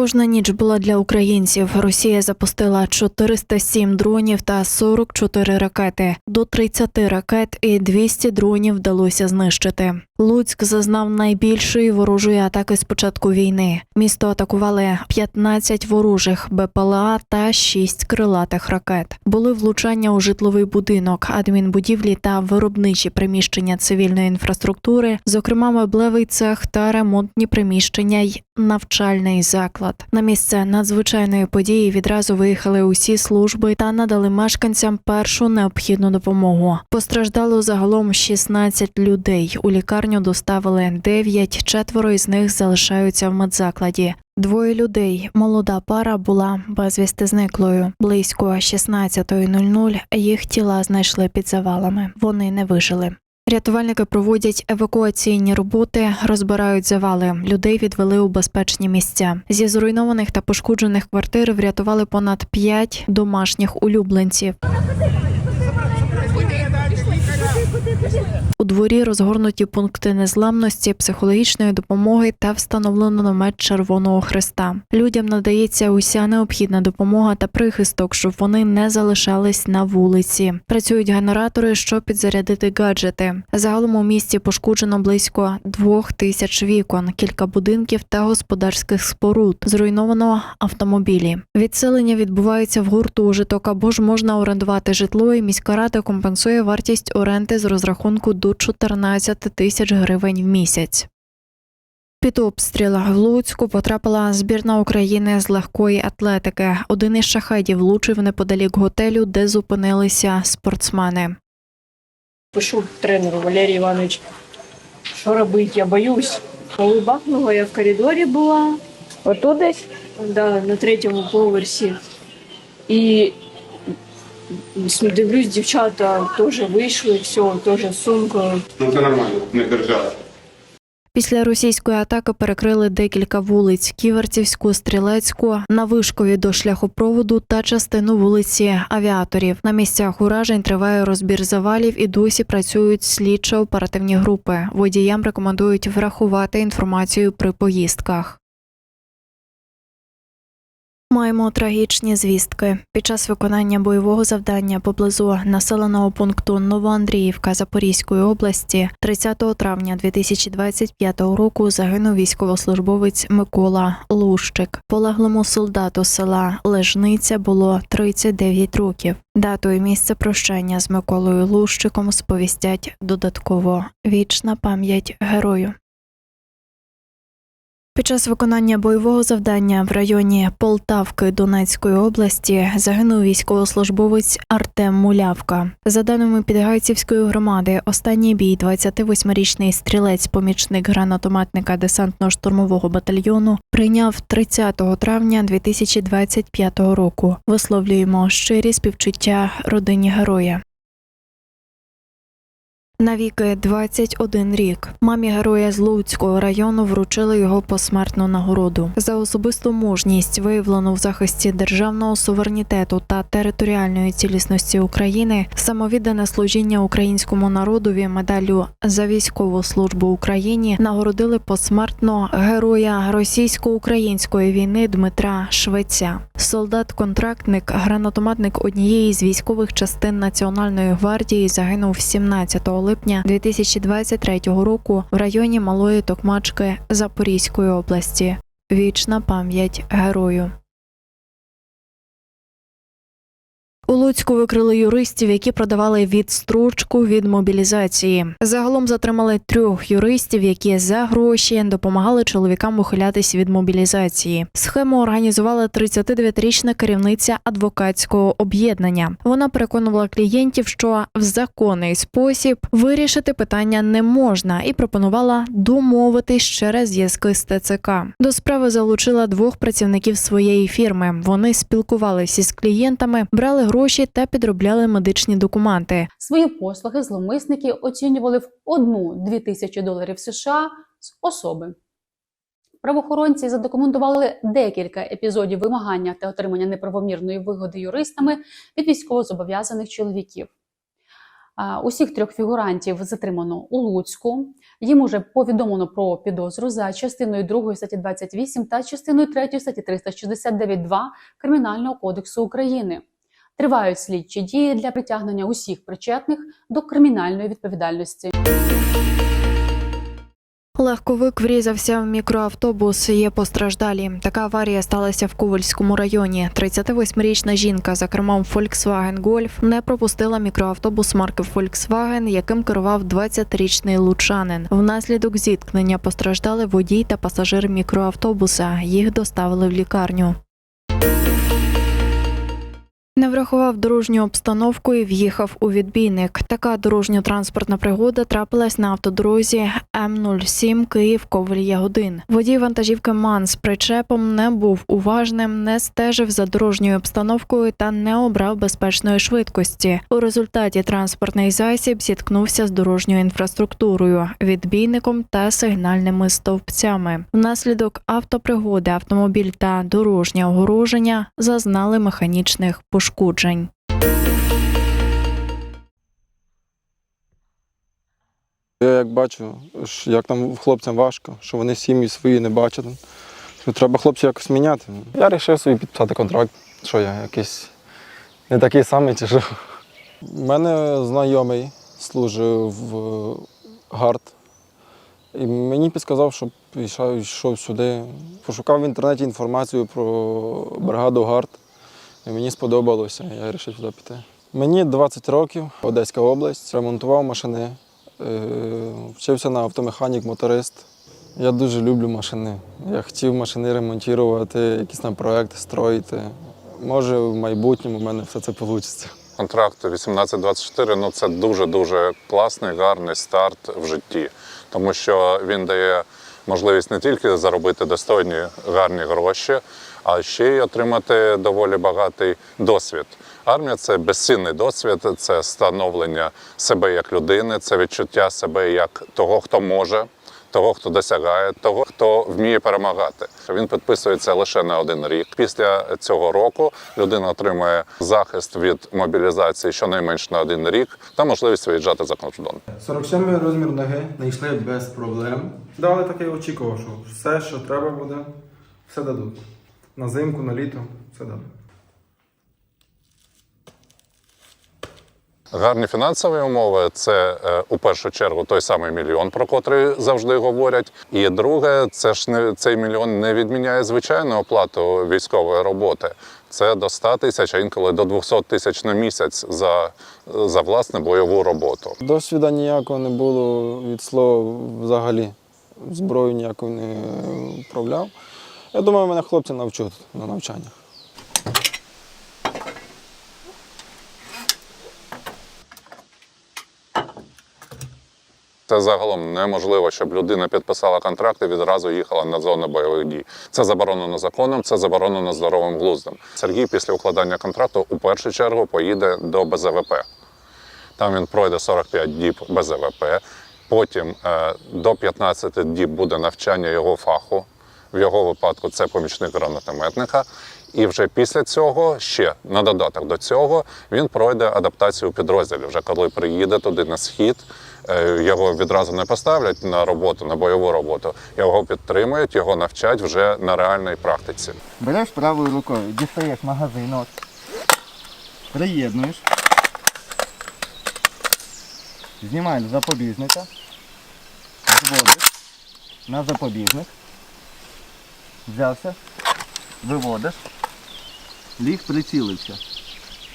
Тривожна ніч була для українців. Росія запустила 407 дронів та 44 ракети. До 30 ракет і 200 дронів вдалося знищити. Луцьк зазнав найбільшої ворожої атаки з початку війни. Місто атакували 15 ворожих БПЛА та 6 крилатих ракет. Були влучання у житловий будинок, адмінбудівлі та виробничі приміщення цивільної інфраструктури, зокрема меблевий цех та ремонтні приміщення й навчальний заклад. На місце надзвичайної події відразу виїхали усі служби та надали мешканцям першу необхідну допомогу. Постраждало загалом 16 людей. У лікарню доставили 9, четверо із них залишаються в медзакладі. Двоє людей, молода пара, була безвісти зниклою. Близько 16.00 їх тіла знайшли під завалами. Вони не вижили. Рятувальники проводять евакуаційні роботи, розбирають завали. Людей відвели у безпечні місця. Зі зруйнованих та пошкоджених квартир врятували понад 5 домашніх улюбленців. Дворі розгорнуті пункти незламності, психологічної допомоги та встановлено намет Червоного Христа. Людям надається уся необхідна допомога та прихисток, щоб вони не залишались на вулиці. Працюють генератори, щоб підзарядити гаджети. Загалом у місті пошкоджено близько двох тисяч вікон, кілька будинків та господарських споруд. Зруйновано автомобілі. Відселення відбувається в гуртожиток або ж можна орендувати житло. І міська рада компенсує вартість оренди з розрахунку до 14 тисяч гривень в місяць. Під обстріл в Луцьку потрапила збірна України з легкої атлетики. Один із шахедів влучив неподалік готелю, де зупинилися спортсмени. Пишу тренеру Валерій Іванович, що робити, я боюсь. Коли бахнула, я в коридорі була, отут десь, да, на третьому поверсі. І дивлюсь, дівчата теж вийшли, все, теж з сумкою. Ну це нормально, не держава. Після російської атаки перекрили декілька вулиць: Ківерцівську, Стрілецьку, на вишкові до шляхопроводу та частину вулиці Авіаторів. На місцях уражень триває розбір завалів і досі працюють слідчо-оперативні групи. Водіям рекомендують врахувати інформацію при поїздках. Маємо трагічні звістки. Під час виконання бойового завдання поблизу населеного пункту Новоандріївка Запорізької області 30 травня 2025 року загинув військовослужбовець Микола Лущик. Полеглому солдату села Лежниця було 39 років. Дату і місце прощання з Миколою Лущиком сповістять додатково. Вічна пам'ять герою. Під час виконання бойового завдання в районі Полтавки Донецької області загинув військовослужбовець Артем Мулявка. За даними Підгайцівської громади, останній бій 28-річний стрілець-помічник гранатометника десантно-штурмового батальйону прийняв 30 травня 2025 року. Висловлюємо щирі співчуття родині героя. Навіки 21 рік. Мамі героя з Луцького району вручили його посмертну нагороду за особисту мужність, виявлену в захисті державного суверенітету та територіальної цілісності України, самовіддане служіння українському народові медаллю за військову службу Україні нагородили посмертно героя російсько-української війни Дмитра Швеця. Солдат-контрактник, гранатометник однієї з військових частин Національної гвардії загинув 17 липня 2023 року в районі Малої Токмачки Запорізької області. Вічна пам'ять герою. У Луцьку викрили юристів, які продавали відстрочку від мобілізації. Загалом затримали трьох юристів, які за гроші допомагали чоловікам ухилятись від мобілізації. Схему організувала 39-річна керівниця адвокатського об'єднання. Вона переконувала клієнтів, що в законний спосіб вирішити питання не можна, і пропонувала домовитись через зв'язки з ТЦК. До справи залучила двох працівників своєї фірми. Вони спілкувалися з клієнтами, брали гроші та підробляли медичні документи. Свої послуги зловмисники оцінювали в 1-2 тисячі доларів США з особи. Правоохоронці задокументували декілька епізодів вимагання та отримання неправомірної вигоди юристами від військовозобов'язаних чоловіків. Усіх трьох фігурантів затримано у Луцьку. Їм уже повідомлено про підозру за частиною 2 статті 28 та частиною 3 статті 369.2 Кримінального кодексу України. Тривають слідчі дії для притягнення усіх причетних до кримінальної відповідальності. Легковик врізався в мікроавтобус. Є постраждалі. Така аварія сталася в Ковальському районі. 38-річна жінка за кермом Volkswagen Golf не пропустила мікроавтобус марки Volkswagen, яким керував 20-річний лучанин. Внаслідок зіткнення постраждали водій та пасажир мікроавтобуса. Їх доставили в лікарню. Не врахував дорожню обстановку і в'їхав у відбійник. Така дорожньо-транспортна пригода трапилась на автодорозі М07 Київ Коваль Ягодин. Водій вантажівки МАН з причепом не був уважним, не стежив за дорожньою обстановкою та не обрав безпечної швидкості. У результаті транспортний засіб зіткнувся з дорожньою інфраструктурою, відбійником та сигнальними стовпцями. Внаслідок автопригоди автомобіль та дорожнє огороження зазнали механічних пошкоджень. Я як бачу, як там хлопцям важко, що вони сім'ї свої не бачать. Що треба хлопців якось міняти. Я вирішив собі підписати контракт. Що я якийсь не такий самий чи що. У мене знайомий служив в ГАРД. І мені підказав, щоб йшов сюди. Пошукав в інтернеті інформацію про бригаду ГАРД. Мені сподобалося, я вирішив сюди піти. Мені 20 років, Одеська область, ремонтував машини, е, вчився на автомеханік-моторист. Я дуже люблю машини. Я хотів машини ремонтувати, якісь там проекти строїти. Може, в майбутньому в мене все це вийде. Контракт 18-24 ну це дуже-дуже класний, гарний старт в житті, тому що він дає можливість не тільки заробити достойні гарні гроші, а ще й отримати доволі багатий досвід. Армія це безцінний досвід, це становлення себе як людини, це відчуття себе як того, хто може. Того, хто досягає, того, хто вміє перемагати. Він підписується лише на один рік. Після цього року людина отримує захист від мобілізації щонайменш на один рік та можливість виїжджати за кордон. 47 розмір ноги знайшли без проблем. Дали таке очікував, що все, що треба буде, все дадуть. На зимку, на літо, все дадуть. Гарні фінансові умови це е, у першу чергу той самий мільйон, про котрий завжди говорять. І друге, це ж не цей мільйон не відміняє звичайну оплату військової роботи. Це до 100 тисяч, а інколи до 200 тисяч на місяць за, за власне бойову роботу. Досвіда ніякого не було від слова взагалі. Зброю ніякою не вправляв. Я думаю, мене хлопці навчать на навчаннях. Це загалом неможливо, щоб людина підписала контракт і відразу їхала на зону бойових дій. Це заборонено законом, це заборонено здоровим глуздом. Сергій після укладання контракту у першу чергу поїде до БЗВП. Там він пройде 45 діб БЗВП. Потім е, до 15 діб буде навчання його фаху. В його випадку це помічник гранатометника. І вже після цього, ще на додаток до цього, він пройде адаптацію у підрозділі. Вже коли приїде туди на схід, його відразу не поставлять на роботу, на бойову роботу. Його підтримують, його навчать вже на реальній практиці. Береш правою рукою, дістаєш магазин, от, приєднуєш, знімаєш запобіжника, зводиш на запобіжник, взявся, виводиш, ліг прицілився.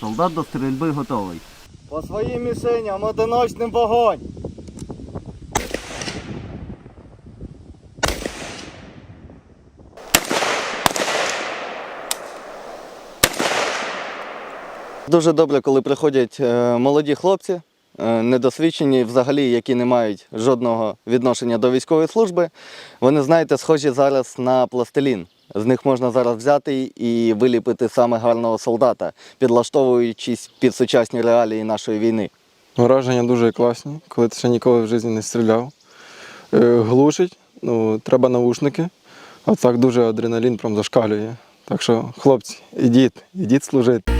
Солдат до стрільби готовий. По своїм мішеням одиночним вогонь! Дуже добре, коли приходять е, молоді хлопці, недосвідчені, взагалі, які не мають жодного відношення до військової служби. Вони, знаєте, схожі зараз на пластилін. З них можна зараз взяти і виліпити саме гарного солдата, підлаштовуючись під сучасні реалії нашої війни. Враження дуже класні, коли ти ще ніколи в житті не стріляв. Е, Глушить, ну, треба наушники, а так дуже адреналін прям зашкалює. Так що, хлопці, ідіть, ідіть служити.